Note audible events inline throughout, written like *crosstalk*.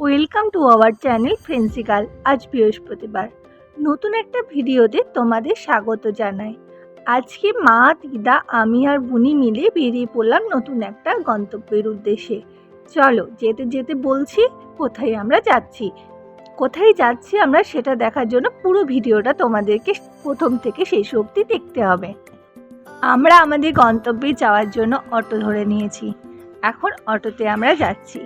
Welcome to our channel ফ্রেন্সিকাল আজ বৃহস্পতিবার। নতুন একটা ভিডিওতে তোমাদের স্বাগত জানাই। আজকে মা, দিদা, আমি আর বুনি মিলে বেরিয়ে পড়লাম নতুন একটা গন্তব্যের উদ্দেশ্যে। চলো, যেতে যেতে বলছি, কোথায় আমরা যাচ্ছি? কোথায় যাচ্ছি আমরা সেটা দেখার জন্য পুরো ভিডিওটা তোমাদেরকে প্রথম থেকে শেষ অবধি দেখতে হবে। আমরা আমাদের গন্তব্যে যাওয়ার জন্য অটো ধরে নিয়েছি। এখন অটোতে আমরা যাচ্ছি।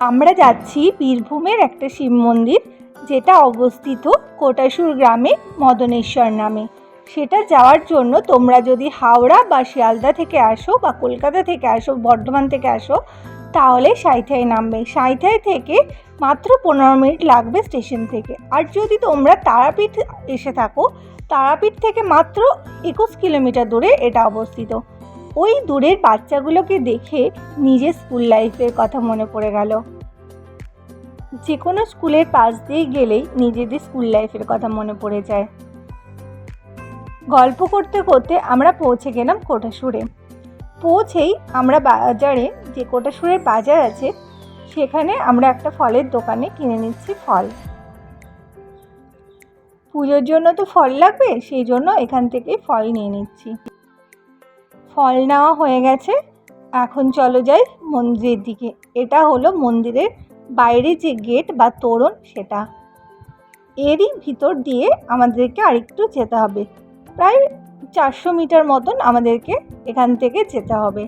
আমরা যাচ্ছি বীরভূমের একটা শিব মন্দির, যেটা অবস্থিত কোটাসুর গ্রামে, মদনেশ্বর নামে। সেটা যাওয়ার জন্য তোমরা যদি হাওড়া বা শিয়ালদা থেকে আসো বা কলকাতা থেকে আসো, বর্ধমান থেকে আসো, তাহলে সাঁইথায় নামবে। সাঁইথায় থেকে মাত্র পনেরো মিনিট লাগবে স্টেশন থেকে। আর যদি তোমরা তারাপীঠ এসে থাকো, তারাপীঠ থেকে মাত্র একুশ কিলোমিটার দূরে এটা অবস্থিত। ওই দূরের বাচ্চাগুলোকে দেখে নিজের স্কুল লাইফের কথা মনে পড়ে গেল। যে কোনো স্কুলের পাশ দিয়ে গেলেই নিজেদের স্কুল লাইফের কথা মনে পড়ে যায়। গল্প করতে করতে আমরা পৌঁছে গেলাম কোটাসুরে পৌঁছেই আমরা বাজারে, যে কোটাসুরের বাজার আছে, সেখানে আমরা একটা ফলের দোকানে কিনে নিচ্ছি ফল। পুজোর জন্য তো ফল লাগবে, সেই জন্য এখান থেকে ফল নিয়ে নিচ্ছি। ফল নেওয়া হয়ে গেছে। এখন চলো যাই মন্দিরের দিকে। এটা হলো মন্দিরের বাইরে যে গেট বা তোরণ সেটা। এরই ভিতর দিয়ে আমাদেরকে আরেকটু যেতে হবে। প্রায় চারশো মিটার মতন আমাদেরকে এখান থেকে যেতে হবে।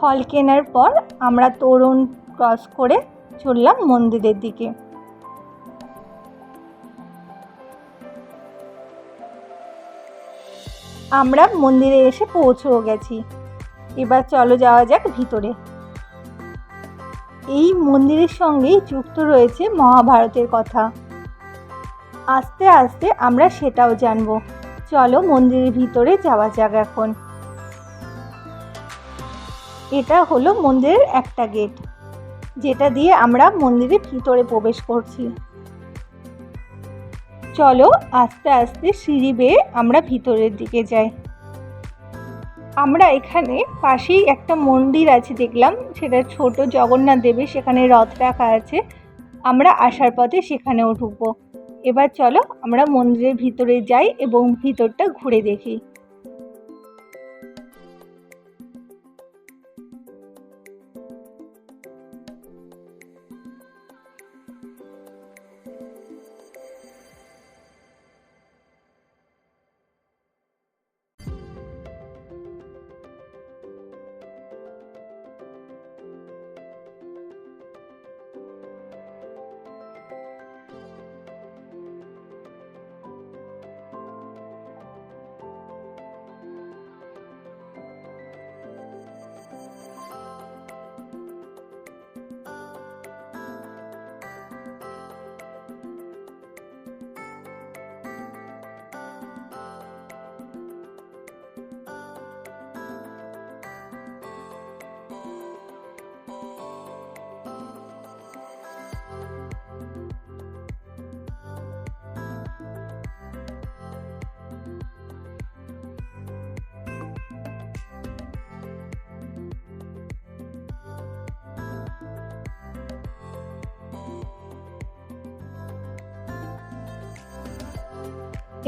ফল কেনার পর আমরা তোরণ ক্রস করে চললাম মন্দিরের দিকে। আমরা মন্দিরে এসে পৌঁছেও গেছি। এবার চলো যাওয়া যাক ভিতরে। এই মন্দিরের সঙ্গেই যুক্ত রয়েছে মহাভারতের কথা। আস্তে আস্তে আমরা সেটাও জানব। চলো মন্দিরের ভিতরে যাওয়া যাক এখন। এটা হলো মন্দিরের একটা গেট যেটা দিয়ে আমরা মন্দিরের ভিতরে প্রবেশ করছি। চলো আস্তে আস্তে সিঁড়ি বেয়ে আমরা ভিতরের দিকে যাই। আমরা এখানে পাশেই একটা মন্দির আছে দেখলাম, সেটা ছোট জগন্নাথ দেবের, সেখানে রথ রাখা আছে। আমরা আসার পথে সেখানেও ঢুকবো। এবার চলো আমরা মন্দিরের ভিতরে যাই এবং ভিতরটা ঘুরে দেখি।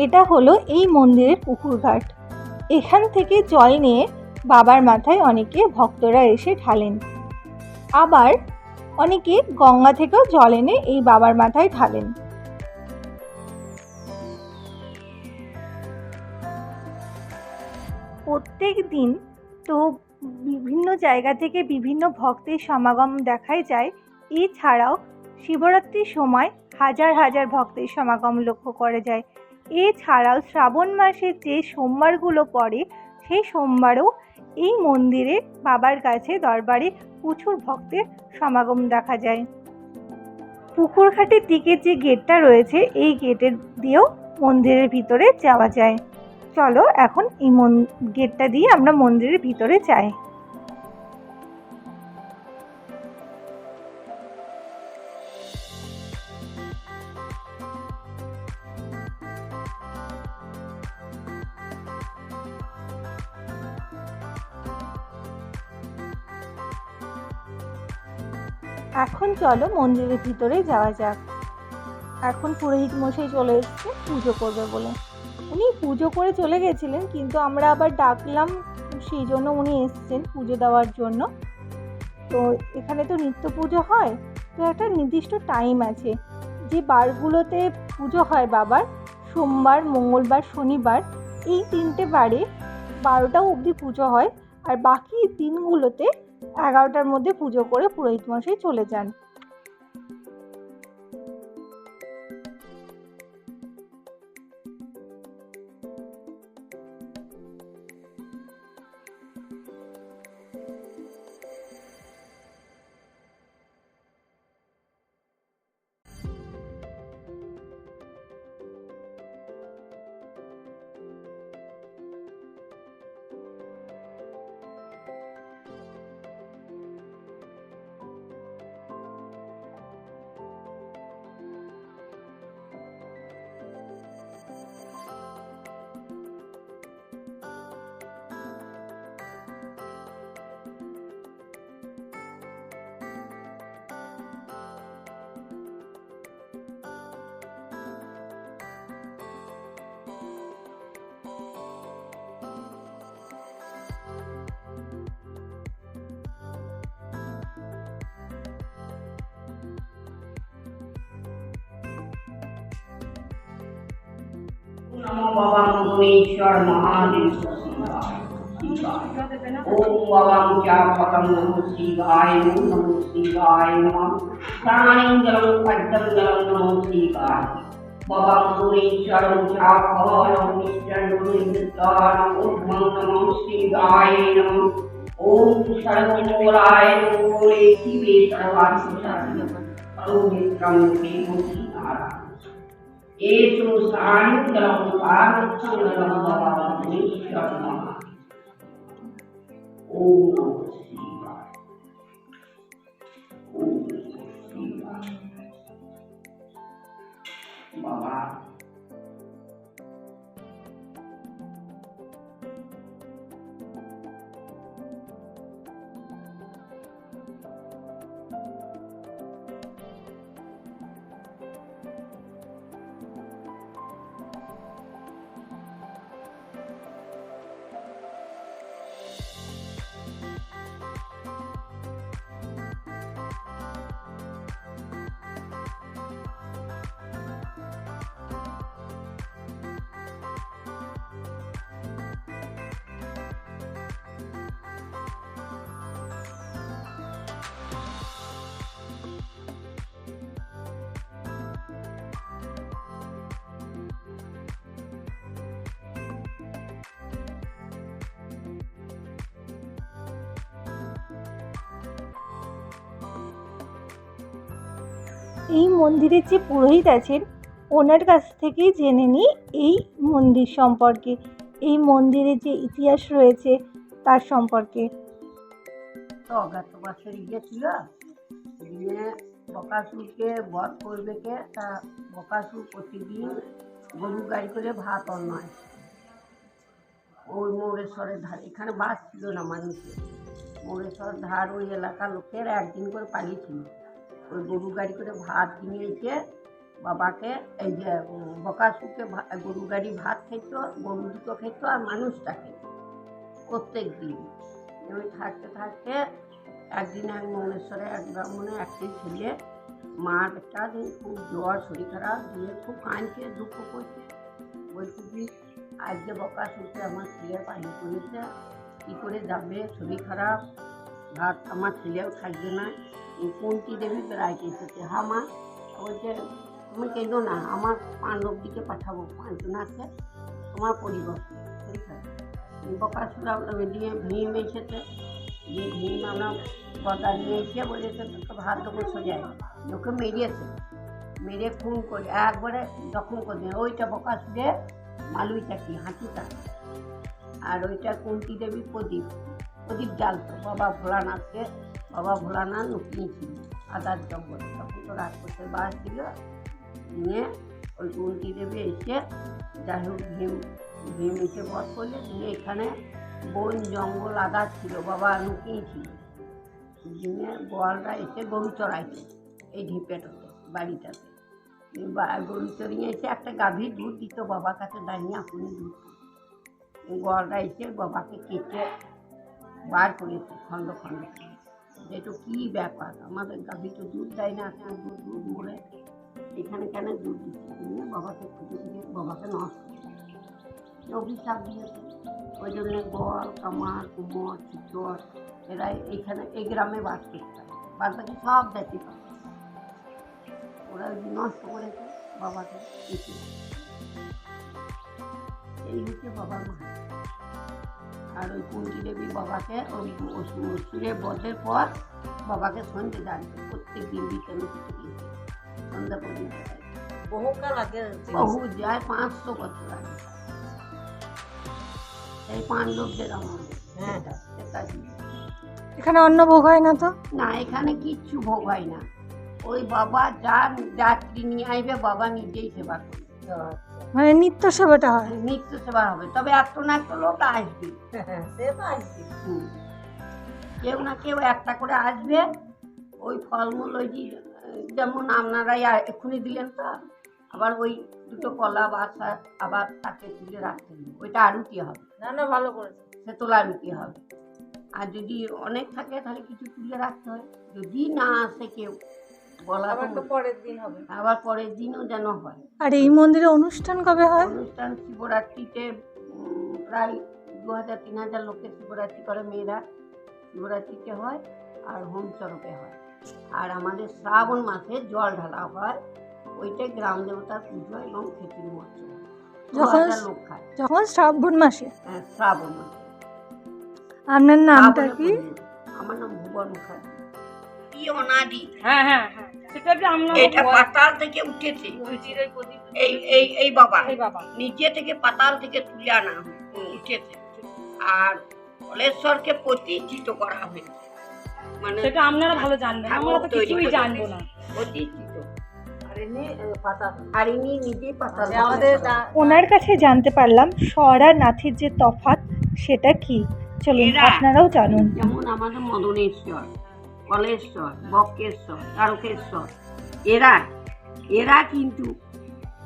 এটা হলো এই মন্দিরের পুকুর ঘাট এখান থেকে জল নিয়ে বাবার মাথায় অনেকে ভক্তরা এসে ঢালেন। আবার অনেকে গঙ্গা থেকেও জল এনে এই বাবার মাথায় ঢালেন। প্রত্যেক দিন তো বিভিন্ন জায়গা থেকে বিভিন্ন ভক্তের সমাগম দেখাই যায়। এছাড়াও শিবরাত্রির সময় হাজার হাজার ভক্তের সমাগম লক্ষ্য করা যায়। এছাড়াও শ্রাবণ মাসের যে সোমবারগুলো পড়ে, সেই সোমবারেও এই মন্দিরে বাবার কাছে দরবারে প্রচুর ভক্তের সমাগম দেখা যায়। পুকুরঘাটের দিকে যে গেটটা রয়েছে, এই গেটের দিয়েও মন্দিরের ভিতরে যাওয়া যায়। চলো এখন এই মন, গেটটা দিয়ে আমরা মন্দিরের ভিতরে যাই। এখন চলো মন্দিরের ভিতরে যাওয়া যাক। এখন পুরোহিত মশাই চলে এসছে, পুজো করবে বলে। উনি পুজো করে চলে গেছিলেন, কিন্তু আমরা আবার ডাকলাম, সেই জন্য উনি এসছেন পুজো দেওয়ার জন্য। তো এখানে তো নিত্য পুজো হয়, তো একটা নির্দিষ্ট টাইম আছে। যে বারগুলোতে পুজো হয় বাবার, সোমবার, মঙ্গলবার, শনিবার, এই তিনটে বারে বারোটা অবধি পুজো হয়। আর বাকি দিনগুলোতে এগারোটার মধ্যে পুজো করে পুরোহিত মশাই চলে যান। নমো বাবা মঙ্গলেশ্বর মহাদেব ওম বাবা চাপকম নমো শিবায় নমো শিবায় নমঃ প্রাণিং জলং পদ্মং জলং নমো শিবায় বাবা মঙ্গলেশ্বর চাপকম নিশ্চয় ওম নমো শিবায় নমঃ ওম সর্বমূলায় নমো শিবে সর্বাধিষ্ঠায় ওম বিক্রম দেবী নারায়ণ এসু এই মন্দিরের যে পুরোহিত আছেন, ওনার কাছ থেকেই জেনে নিই এই মন্দির সম্পর্কে। এই মন্দিরের যে ইতিহাস রয়েছে, তার সম্পর্কে। তো গত বছর গিয়েছিল দিয়ে বকাসুরকে বধ করবে কে? তা বকাসুর প্রতিদিন গরু গাড়ি করে ভাত আসে ওই মোরেশ্বরের ধার, এখানে বাস ছিল না মানুষের। মোরেশ্বর ধার ওই এলাকার লোকের একদিন করে পালিয়েছিল ওই গরু গাড়ি করে ভাত নিয়ে এসে বাবাকে এই যে ভা- গরু গাড়ি ভাত খেত, গরু দুটো খেত আর মানুষটা খেত প্রত্যেক দিন। ওই থাকতে থাকতে একদিন এক মনেশ্বরে এক ব্রাহ্মণে একটি ছেলে, মার একটা দিন খুব জ্বর, শরীর খারাপ, দিয়ে খুব কাঁদছে, দুঃখ করছে। বলছে কি আজকে বকা শুনছে আমার ছেলে পানি করেছে কী করে যাবে? শরীর খারাপ, ভাত আমার ছেলেও থাকবে না। কুন্তি দেবী বেড়াইতে এসেছে হা মা বলছে তুমি কেঁদো না, আমার পাণ্ডব দিকে পাঠাবো আছে তোমার পরিবার। শরীর খারাপ বকাসুর দিয়ে ভীম এসেছে। দিয়ে ভীম আমরা গদা নিয়ে এসে বলেছে তোকে ভাত দেবো সোজায় ওকে মেরিয়েছে মেরে খুন করে, একবারে জখম করে দিয়ে। ওইটা বকাসুরে, মালুইটা কি হাঁটুটা আর ওইটা কুন্তি দেবী প্রদীপ। প্রদীপ জ্বালতো বাবা ভোলানাথকে বাবা ভোলানাথ লুকিয়েছিল আদার জঙ্গল তখন তো রাজপথের বাস ছিল। নিয়ে ওই কুন্তি দেবে এসে যাই হোক ভীম ভীম এসে বধ করলে। দিয়ে এখানে বন, জঙ্গল আদার ছিল, বাবা লুকিয়েছিল দিনে গোয়ালরা এসে গরু চড়াইছে এই ঢিপেটাতে বাড়িটাতে। গরু চড়িয়ে এসে একটা গাভীর দুধ দিত, বাবার কাছে দাঁড়িয়ে আপনি দুধ গোয়ালরা এসে বাবাকে কেটে বার করেছে, খণ্ড খণ্ড যেটা কী ব্যাপার? আমাদের গাভী তো দুধ দেয় না কেন দুধ দুধ মরে এখানে কেন দুধ দিচ্ছে? নিয়ে বাবাকে খুঁজে খুঁজে, বাবাকে নষ্ট অভিশাপ দিয়েছে। ওই জন্য গোয়াল কামার, কুমোর, চিতর, এরা এইখানে, এই গ্রামে বাস করতে বাদ বাকি সব জাতি পাবে ওরা নষ্ট করেছে বাবাকে এই হচ্ছে বাবার মা আর ওই কুঞ্জি দেবী বাবাকে ওই সুরে বধের পর বাবাকে সন্ধে জানতো প্রত্যেক দিন বিকেলে সন্ধ্যা পর্যন্ত বহুকাল আগে বহু যায় পাঁচশো বছর আগে। এই পাণ্ডবদের আমলে হ্যাঁ। এটা- এটা দিয়ে। এখানে অন্য ভোগ হয় না তো? না এখানে কিচ্ছু ভোগ হয় না। ওই বাবা যার যাত্রী নিয়ে আসবে বাবা নিজেই সেবা করবে। মানে নিত্য সেবাটা হয়। নিত্য সেবা হবে। তবে একটা না একটা লোক আসবে। *laughs* সে তো আসবে। কেউ না কেউ একটা করে আসবে। ওই ফলমূল ওই যে যেমন আপনারাই এক্ষুনি দিলেন তা আবার ওই দুটো কলা বাসা আবার তাকে তুলে রাখতে হবে। ওইটা আরুতি হবে। না না ভালো করেছে। সে তোলা আরুতি হবে। আর যদি অনেক থাকে তাহলে কিছু তুলে রাখতে হয়। যদি না আসে কেউ। আবার তো পরের দিন হবে। আবার পরের দিনও যেন হয়। আর এই মন্দিরে অনুষ্ঠান কবে হয়? অনুষ্ঠান শিবরাত্রিতে প্রায় দু হাজার তিন হাজার লোকের শিবরাত্রি করে মেয়েরা। শিবরাত্রিতে হয় আর হোম চরকে হয়। আর আমাদের শ্রাবণ মাসে জল ঢালা হয়। ওইটাই গ্রাম দেবতার পুজো এবং মৎস্য দু যখন- লোক খায়। যখন শ্রাবণ মাসে? হ্যাঁ শ্রাবণ মাসে। আপনার নামটা কি? আমার নাম ভুবন মুখার্জি। অনাদি হ্যাঁ হ্যাঁ হ্যাঁ। সেটা যে আমরা এটা পাতাল থেকে উঠেছে। এই এই এই বাবা। এই বাবা। নিচে থেকে পাতাল থেকে তুলে আনা উঠেছে। আর কলেশ্বরকে প্রতিষ্ঠিত করা হয়েছে। মানে সেটা আপনারা ভালো জানবেন আমরা তো কিছুই জানব না। প্রতিষ্ঠিত। আর এমনি পাতা আর ইনি নিজেই পাতাল আমাদের থেকে ওনার কাছে জানতে পারলাম স্বর আর নাথের যে তফাৎ সেটা কি? চলুন এরা- আপনারাও জানুন। যেমন আমাদের মদনেশ্বর কলেশ্বর বক্রেশ্বর তারকেশ্বর। এরা এরা কিন্তু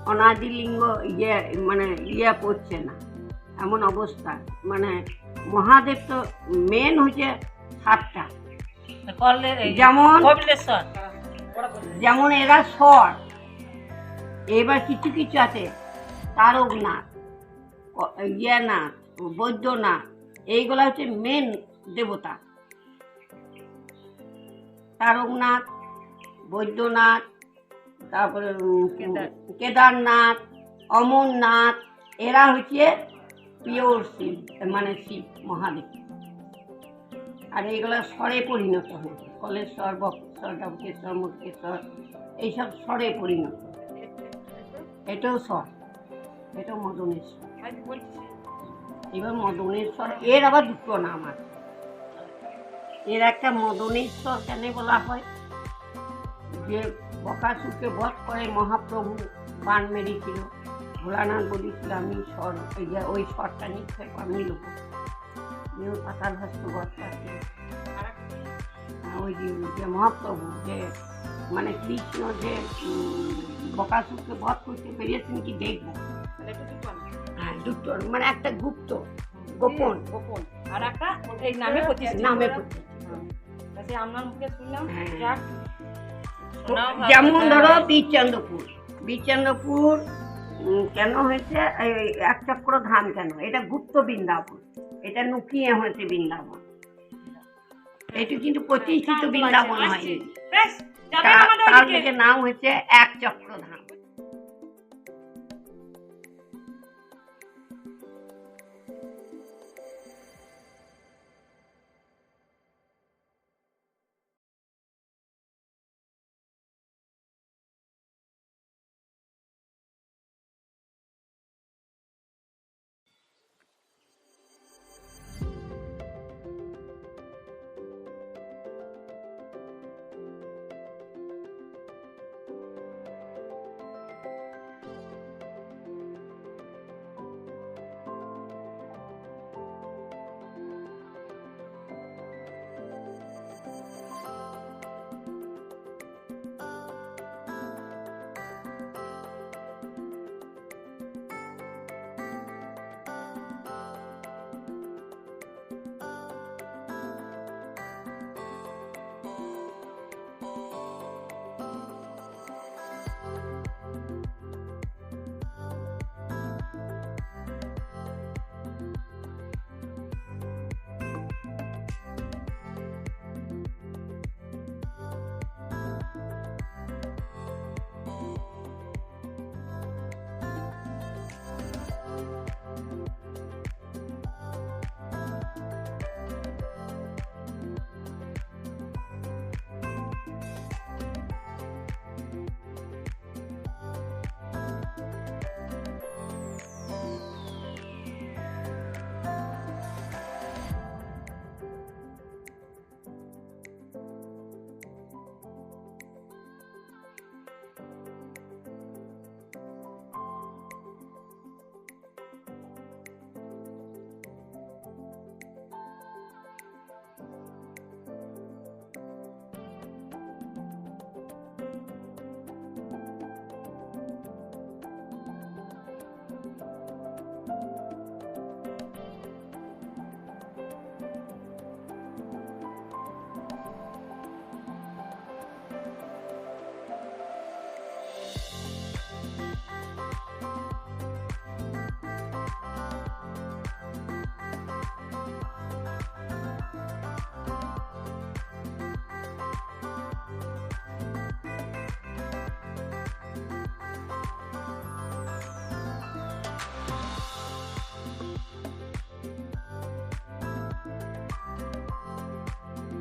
অনাদিলিঙ্গ ইয়ে মানে ইয়ে পড়ছে না। এমন অবস্থা। মানে মহাদেব তো মেন হচ্ছে সাতটা। যেমন যেমন এরা স্বর। এবার কিছু কিছু আছে। তারকনাথ ইয়ে নাথ বৈদ্যনাথ। এইগুলা হচ্ছে মেন দেবতা। তারকনাথ বৈদ্যনাথ তারপরে কেদারনাথ অমরনাথ এরা হচ্ছে পিওর শিব মানে শিব মহাদেব। আর এইগুলো স্বরে পরিণত হয়েছে কলেশ্বর বক্রেশ্বর ডবকেশ্বর মুক্তেশ্বর এইসব স্বরে পরিণত এটাও স্বর। এটাও মদনেশ্বর। এবার মদনেশ্বর এর আবার দুটো নাম আছে। এর একটা মদনেশ্বর কেন বলা হয় যে বকাসুরকে বধ করে মহাপ্রভু বান মেরেছিল। ভোলানাথ বলেছিল আমি স্বর ওই যে ওই স্বরটা নিশ্চয় আমি লোক নিয়ে পাতাল হস্ত বধ ওই যে মহাপ্রভু যে মানে কৃষ্ণ যে বকাসুরকে বধ করতে পেরেছেন কি দেখব? হ্যাঁ দুটো মানে একটা গুপ্ত গোপন। গোপন। আর একটা এই নামে নামে করা। হ্যাঁ। সে আপনার মুখে শুনলাম হ্যাঁ। যেমন ধরো হ্যাঁ। বীরচন্দ্রপুর। বীরচন্দ্রপুর কেন হয়েছে? এই এক চক্র ধাম কেন? এটা গুপ্ত বৃন্দাবন। এটা নুকিয়ে হয়েছে বৃন্দাবন। এটা কিন্তু প্রতিষ্ঠিত বৃন্দাবন হয়নি তার থেকে নাম হচ্ছে এক চক্র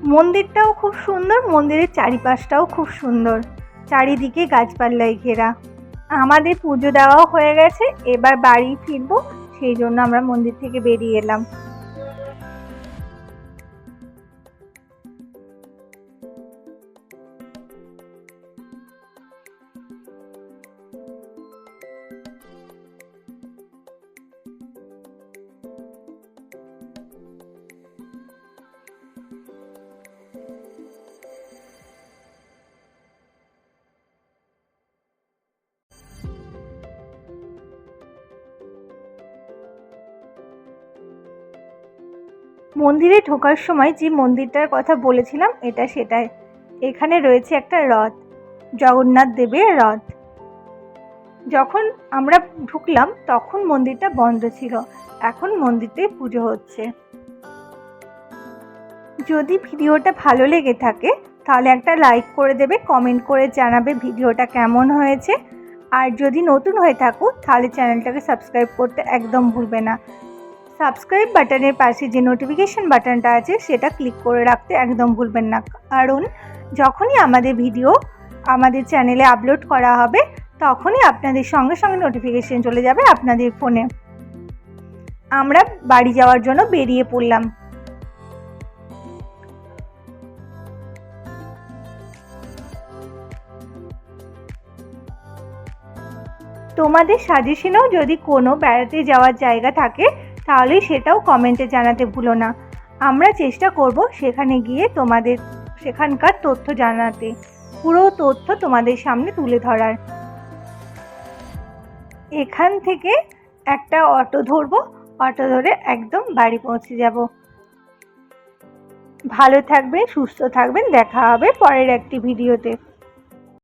মন্দিরটাও খুব সুন্দর, মন্দিরের চারিপাশটাও খুব সুন্দর। চারিদিকে গাছপাল্লায় ঘেরা। আমাদের পুজো দেওয়াও হয়ে গেছে, এবার বাড়ি ফিরবো, সেই জন্য আমরা মন্দির থেকে বেরিয়ে এলাম। মন্দিরে ঢোকার সময় যে মন্দিরটার কথা বলেছিলাম, এটা সেটাই। এখানে রয়েছে একটা রথ, জগন্নাথ দেবের রথ। যখন আমরা ঢুকলাম, তখন মন্দিরটা বন্ধ ছিল। এখন মন্দিরতে পুজো হচ্ছে। যদি ভিডিওটা ভালো লেগে থাকে, তাহলে একটা লাইক করে দেবে, কমেন্ট করে জানাবে ভিডিওটা কেমন হয়েছে। আর যদি নতুন হয়ে থাকো, তাহলে চ্যানেলটাকে সাবস্ক্রাইব করতে একদম ভুলবে না। সাবস্ক্রাইব বাটনের পাশে যে নোটিফিকেশন বাটনটা আছে, সেটা ক্লিক করে রাখতে একদম ভুলবেন না। কারণ যখনই আমাদের ভিডিও আমাদের চ্যানেলে আপলোড করা হবে, তখনই আপনাদের সঙ্গে সঙ্গে নোটিফিকেশন চলে যাবে আপনাদের ফোনে আমরা বাড়ি যাওয়ার জন্য বেরিয়ে পড়লাম। তোমাদের সাজেশনেও যদি কোনো বেড়াতে যাওয়ার জায়গা থাকে তাহলে সেটাও কমেন্টে জানাতে ভুলো না। আমরা চেষ্টা করব সেখানে গিয়ে তোমাদের, সেখানকার তথ্য জানাতে। পুরো তথ্য তোমাদের সামনে তুলে ধরার। এখান থেকে একটা অটো ধরবো, অটো ধরে একদম বাড়ি পৌঁছে যাব। ভালো থাকবেন, সুস্থ থাকবেন, দেখা হবে পরের একটি ভিডিওতে।